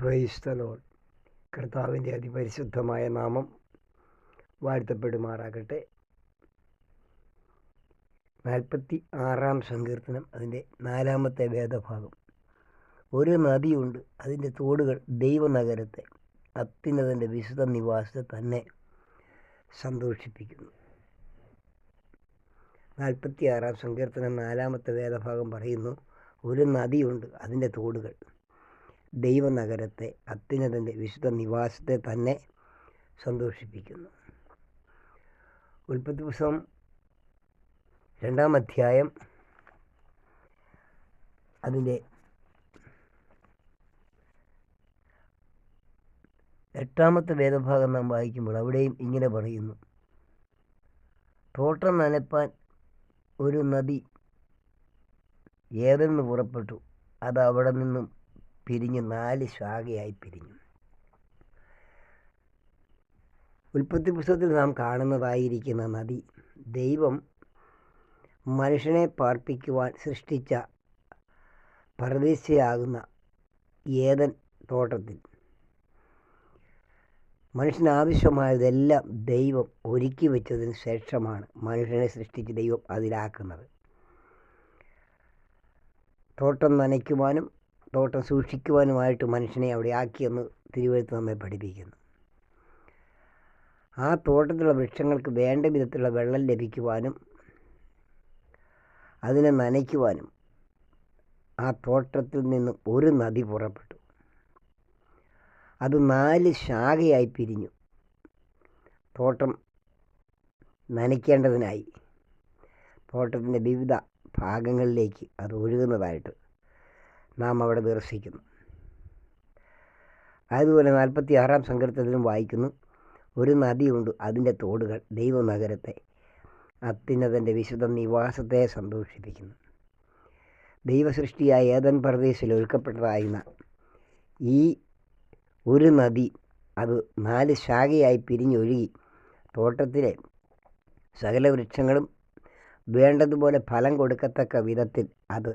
Praise the load കർത്താവിന്റെ അതിപരിശുദ്ധമായ നാമം വാഴ്ത്തപ്പെടുമാറാകട്ടെ. നാൽപ്പത്തി ആറാം സങ്കീർത്തനം അതിന്റെ നാലാമത്തെ വേദഭാഗം. ഒരു നദിയുണ്ട് അതിന്റെ തോടുകൾ ദൈവനഗരത്തെ അത്യുന്നതന്റെ വിശുദ്ധ നിവാസത്തെ തന്നെ സന്തോഷിപ്പിക്കുന്നു. നാൽപ്പത്തി ആറാം സങ്കീർത്തനം നാലാമത്തെ വേദഭാഗം പറയുന്നു ഒരു നദിയുണ്ട് അതിന്റെ തോടുകൾ ദൈവനഗരത്തെ അത്യുന്നതന്റെ വിശുദ്ധ നിവാസത്തെ തന്നെ സന്തോഷിപ്പിക്കുന്നു. ഉൽപ്പത്തി പുസ്തകം രണ്ടാം അധ്യായം അതിന്റെ എട്ടാമത്തെ വേദഭാഗം നാം വായിക്കുമ്പോൾ അവിടെയും ഇങ്ങനെ പറയുന്നു. തോട്ടം നനപ്പാൻ ഒരു നദി ഏതെന്ന് പുറപ്പെട്ടു. അത് അവിടെ നിന്നും പിരിഞ്ഞ് നാല് ശാഖയായി പിരിഞ്ഞു. ഉൽപ്പത്തി പുസ്തകത്തിൽ നാം കാണുന്നതായിരിക്കുന്ന നദി ദൈവം മനുഷ്യനെ പാർപ്പിക്കുവാൻ സൃഷ്ടിച്ച പരദേശിയാകുന്ന ഏതൻ തോട്ടത്തിൽ. മനുഷ്യന് ആവശ്യമായതെല്ലാം ദൈവം ഒരുക്കി വെച്ചതിന് ശേഷമാണ് മനുഷ്യനെ സൃഷ്ടിച്ച് ദൈവം അതിലാക്കുന്നത്. തോട്ടം നനയ്ക്കുവാനും തോട്ടം സൂക്ഷിക്കുവാനുമായിട്ട് മനുഷ്യനെ അവിടെ ആക്കിയെന്ന് തിരുവഴുത്ത് നമ്മെ പഠിപ്പിക്കുന്നു. ആ തോട്ടത്തിലുള്ള വൃക്ഷങ്ങൾക്ക് വേണ്ട വിധത്തിലുള്ള വെള്ളം ലഭിക്കുവാനും അതിനെ നനയ്ക്കുവാനും ആ തോട്ടത്തിൽ നിന്നും ഒരു നദി പുറപ്പെട്ടു. അത് നാല് ശാഖയായി പിരിഞ്ഞു. തോട്ടം നനയ്ക്കേണ്ടതിനായി. തോട്ടത്തിന്റെ വിവിധ ഭാഗങ്ങളിലേക്ക് അത് ഒഴുകുന്നതായിട്ട് നാം അവിടെ ദർശിക്കുന്നു അതുപോലെ നാൽപ്പത്തി ആറാം സങ്കീർത്തത്തിലും വായിക്കുന്നു ഒരു നദിയുണ്ട് അതിന്റെ തോടുകൾ ദൈവനഗരത്തെ അത്യുന്നതന്റെ വിശുദ്ധ നിവാസത്തെ സന്തോഷിപ്പിക്കുന്നു. ദൈവസൃഷ്ടിയായ ഏതൻ പ്രദേശത്തിൽ ഒഴുക്കപ്പെട്ടതായിരുന്ന ഈ ഒരു നദി അത് നാല് ശാഖയായി പിരിഞ്ഞൊഴുകി തോട്ടത്തിലെ സകല വൃക്ഷങ്ങളും വേണ്ടതുപോലെ ഫലം കൊടുക്കത്തക്ക വിധത്തിൽ അത്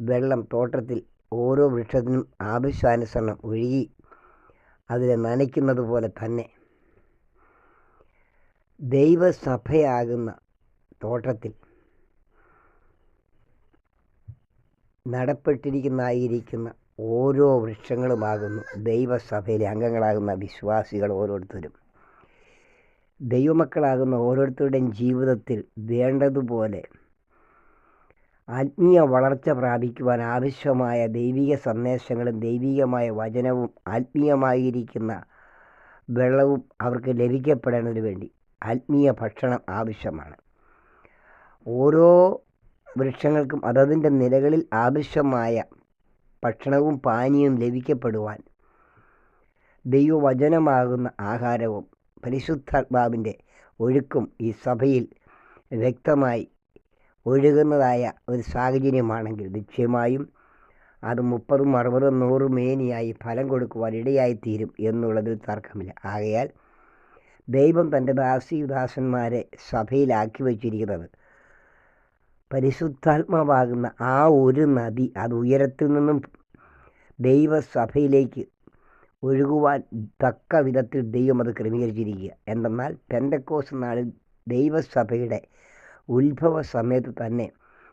വെള്ളം തോട്ടത്തിൽ ഓരോ വൃക്ഷത്തിനും ആവശ്യാനുസരണം ഒഴുകി അതിനെ നനയ്ക്കുന്നത് പോലെ തന്നെ ദൈവസഭയാകുന്ന തോട്ടത്തിൽ നടപ്പെട്ടിരിക്കുന്നതായിരിക്കുന്ന ഓരോ വൃക്ഷങ്ങളുമാകുന്നു ദൈവസഭയിലെ അംഗങ്ങളാകുന്ന വിശ്വാസികൾ ഓരോരുത്തരും. ദൈവമക്കളാകുന്ന ഓരോരുത്തരുടെയും ജീവിതത്തിൽ വേണ്ടതുപോലെ ആത്മീയ വളർച്ച പ്രാപിക്കുവാൻ ആവശ്യമായ ദൈവിക സന്ദേശങ്ങളും ദൈവികമായ വചനവും ആത്മീയമായിരിക്കുന്ന വെള്ളവും അവർക്ക് ലഭിക്കപ്പെടേണ്ടതിന് വേണ്ടി ആത്മീയ ഭക്ഷണം ആവശ്യമാണ്. ഓരോ വൃക്ഷങ്ങൾക്കും അതതിന്റെ നിലകളിൽ ആവശ്യമായ ഭക്ഷണവും പാനീയവും ലഭിക്കപ്പെടുവാൻ ദൈവവചനമാകുന്ന ആഹാരവും പരിശുദ്ധാത്മാവിന്റെ ഒഴുക്കും ഈ സഭയിൽ വ്യക്തമായി ഒഴുകുന്നതായ ഒരു സാഹചര്യമാണെങ്കിൽ നിശ്ചയമായും അത് മുപ്പതും അറുപതും നൂറും മേനിയായി ഫലം കൊടുക്കുവാൻ ഇടയായിത്തീരും എന്നുള്ളതിൽ തർക്കമില്ല. ആകയാൽ ദൈവം തന്റെ ദാസീദാസന്മാരെ സഭയിലാക്കി വച്ചിരിക്കുന്നത് പരിശുദ്ധാത്മാവാകുന്ന ആ ഒരു നദി അത് ഉയരത്തിൽ നിന്നും ദൈവസഭയിലേക്ക് ഒഴുകുവാൻ തക്ക വിധത്തിൽ ദൈവം അത് ക്രമീകരിച്ചിരിക്കുക. എന്തെന്നാൽ പെന്തക്കോസ് നാളിൽ ദൈവസഭയുടെ ഉത്ഭവ സമയത്ത് തന്നെ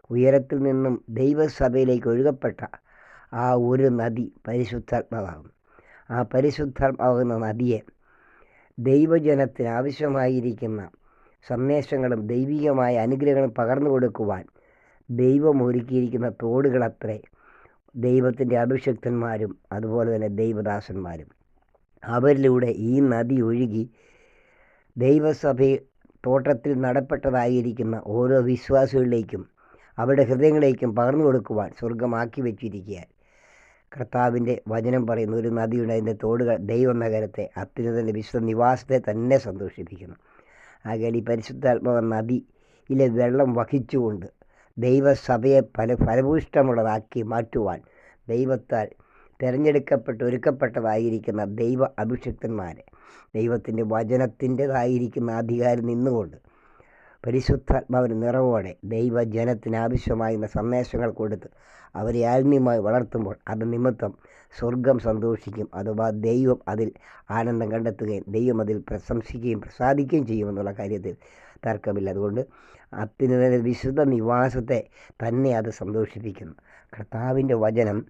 ഉയരത്തിൽ നിന്നും ദൈവസഭയിലേക്ക് ഒഴുകപ്പെട്ട ആ ഒരു നദി പരിശുദ്ധാത്മാവാകും ആ പരിശുദ്ധാത്മാവുന്ന നദിയെ ദൈവജനത്തിന് ആവശ്യമായിരിക്കുന്ന സന്ദേശങ്ങളും ദൈവികമായ അനുഗ്രഹങ്ങളും പകർന്നു കൊടുക്കുവാൻ ദൈവം ഒരുക്കിയിരിക്കുന്ന തോടുകളത്രേ ദൈവത്തിന്റെ അഭിഷക്തന്മാരും അതുപോലെ തന്നെ ദൈവദാസന്മാരും അവരിലൂടെ ഈ നദി ഒഴുകി ദൈവസഭ തോട്ടത്തിൽ നടപ്പെട്ടതായിരിക്കുന്ന ഓരോ വിശ്വാസികളിലേക്കും അവരുടെ ഹൃദയങ്ങളിലേക്കും പകർന്നു കൊടുക്കുവാൻ സ്വർഗമാക്കി വെച്ചിരിക്കുക കർത്താവിന്റെ വചനം പറയുന്ന ഒരു നദിയുടെ അതിന്റെ തോടുകൾ ദൈവനഗരത്തെ അത്യുന്നതന്റെ വിശുദ്ധ നിവാസത്തെ തന്നെ സന്തോഷിപ്പിക്കുന്നു. ആകെ ഈ പരിശുദ്ധാത്മാവ നദിയിലെ വെള്ളം വഹിച്ചുകൊണ്ട് ദൈവസഭയെ ഫല ഫലഭൂഷ്ടമുള്ളതാക്കി മാറ്റുവാൻ ദൈവത്താൽ തിരഞ്ഞെടുക്കപ്പെട്ട് ഒരുക്കപ്പെട്ടതായിരിക്കുന്ന ദൈവ അഭിഷിക്തന്മാരെ ദൈവത്തിന്റെ വചനത്തിന്റെതായിരിക്കുന്ന അധികാരം നിന്നുകൊണ്ട് പരിശുദ്ധാത്മാവിന് നിറവോടെ ദൈവജനത്തിന് ആവശ്യമായിരുന്ന സന്ദേശങ്ങൾ കൊടുത്ത് അവരെ ആത്മീയമായി വളർത്തുമ്പോൾ അത് നിമിത്തം സ്വർഗം സന്തോഷിക്കും. അഥവാ ദൈവം അതിൽ ആനന്ദം കണ്ടെത്തുകയും ദൈവം അതിൽ പ്രശംസിക്കുകയും പ്രസാദിക്കുകയും ചെയ്യുമെന്നുള്ള കാര്യത്തിൽ തർക്കമില്ല. അതുകൊണ്ട് അത്യുന്നത വിശുദ്ധ നിവാസത്തെ തന്നെ അത് സന്തോഷിപ്പിക്കുന്നു. കർത്താവിന്റെ വചനം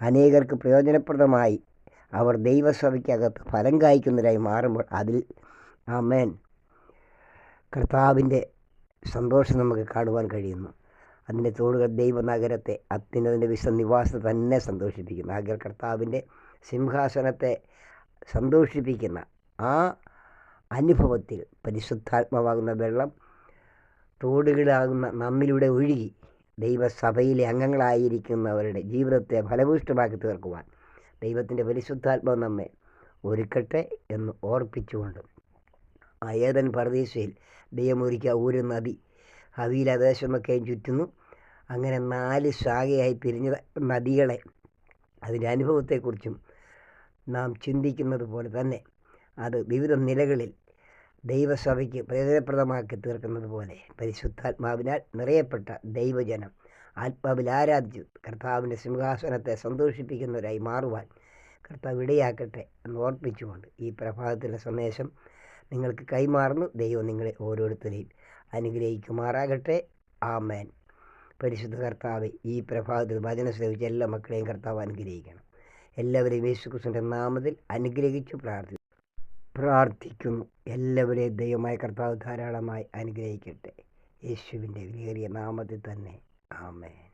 അനേകർക്ക് പ്രയോജനപ്രദമായി അവർ ദൈവസഭയ്ക്കകത്ത് ഫലം കായ്ക്കുന്നവരായി മാറുമ്പോൾ അതിൽ ആ മേൻ കർത്താവിന്റെ സന്തോഷം നമുക്ക് കാണുവാൻ കഴിയുന്നു. അതിന്റെ തോടുകൾ ദൈവനഗരത്തെ അത്യുന്നതിന്റെ വിശ്വ നിവാസത്തെ തന്നെ സന്തോഷിപ്പിക്കുന്നു. ആകെ കർത്താവിന്റെ സിംഹാസനത്തെ സന്തോഷിപ്പിക്കുന്ന ആ അനുഭവത്തിൽ പരിശുദ്ധാത്മാവാകുന്ന വെള്ളം തോടുകളാകുന്ന നമ്മിലൂടെ ഒഴുകി ദൈവസഭയിലെ അംഗങ്ങളായിരിക്കുന്നവരുടെ ജീവിതത്തെ ഫലഭൂഷ്ടമാക്കി തീർക്കുവാൻ ദൈവത്തിന്റെ പരിശുദ്ധാത്മാവ് നമ്മെ ഒരുക്കട്ടെ എന്ന് ഓർപ്പിച്ചുകൊണ്ട് ആ ഏതൻ പർദീസയിൽ ദൈവമൊരുക്കിയ ഒരു നദി ഹവീല ദേശമൊക്കെയും ചുറ്റുന്നു. അങ്ങനെ നാല് ശാഖയായി പിരിഞ്ഞ നദികളെ അതിന്റെ അനുഭവത്തെക്കുറിച്ചും നാം ചിന്തിക്കുന്നത് പോലെ തന്നെ അത് വിവിധ നിലകളിൽ ദൈവസഭയ്ക്ക് പ്രയോജനപ്രദമാക്കി തീർക്കുന്നത് പോലെ പരിശുദ്ധാത്മാവിനാൽ നിറയപ്പെട്ട ദൈവജനം ആത്മാവിൽ ആരാധിച്ചു. കർത്താവിന്റെ സിംഹാസനത്തെ സന്തോഷിപ്പിക്കുന്നവരായി മാറുവാൻ കർത്താവ് ഇടയാക്കട്ടെ എന്ന് ഓർപ്പിച്ചുകൊണ്ട് ഈ പ്രഭാതത്തിലെ സന്ദേശം നിങ്ങൾക്ക് കൈമാറുന്നു. ദൈവം നിങ്ങളെ ഓരോരുത്തരെയും അനുഗ്രഹിക്കുമാറാകട്ടെ. ആമേൻ. പരിശുദ്ധ കർത്താവ് ഈ പ്രഭാതത്തിൽ വചന ശ്രമിച്ച എല്ലാ മക്കളെയും കർത്താവ് അനുഗ്രഹിക്കണം. എല്ലാവരെയും യേശുക്രിസ്തുവിന്റെ നാമത്തിൽ അനുഗ്രഹിച്ചു പ്രാർത്ഥി പ്രാർത്ഥിക്കുന്നു. എല്ലാവരെയും ദൈവമായ കർത്താവ് ധാരാളമായി അനുഗ്രഹിക്കട്ടെ. യേശുവിന്റെ വിലയേറിയ നാമത്തിൽ തന്നെ. ആമേൻ